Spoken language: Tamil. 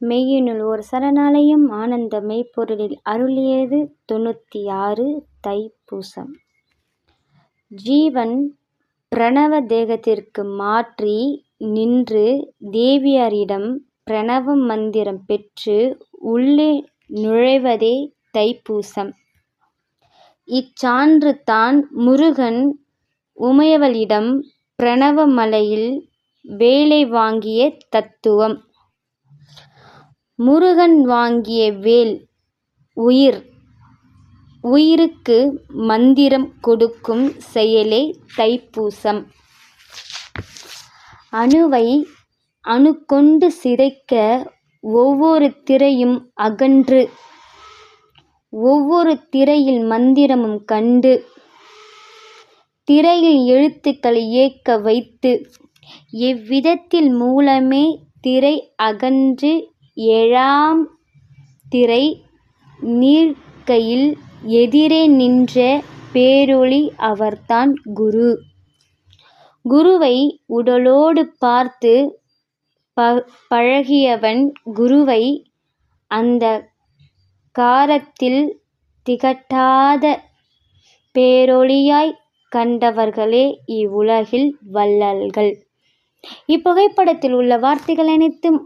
மெய்யினுள் ஒரு சரணாலயம் ஆனந்த மெய்ப்பொருளில் அருளியது தொண்ணூற்றி ஆறு தைப்பூசம். ஜீவன் பிரணவ தேகத்திற்கு மாற்றி நின்று தேவியரிடம் பிரணவ மந்திரம் பெற்று உள்ளே நுழைவதே தைப்பூசம். இச்சான்று தான் முருகன் உமையவளிடம் பிரணவ மலையில் வேலை வாங்கிய தத்துவம். முருகன் வாங்கிய வேல் உயிர். உயிருக்கு மந்திரம் கொடுக்கும் செயலே தைப்பூசம். அணுவை அணுக்கொண்டு சிதைக்க ஒவ்வொரு திரையும் அகன்று ஒவ்வொரு திரையில் மந்திரமும் கண்டு திரையில் எழுத்துக்களை இயக்க வைத்து எவ்விதத்தில் மூலமே திரை அகன்று ஏழாம் திரை நீர்க்கையில் எதிரே நின்ற பேரொளி அவர்தான் குரு. குருவை உடலோடு பார்த்து ப பழகியவன் குருவை அந்த காரத்தில் திகட்டாத பேரொளியாய் கண்டவர்களே இவ்வுலகில் வள்ளல்கள். இப்புகைப்படத்தில் உள்ள வார்த்தைகள் அனைத்தும்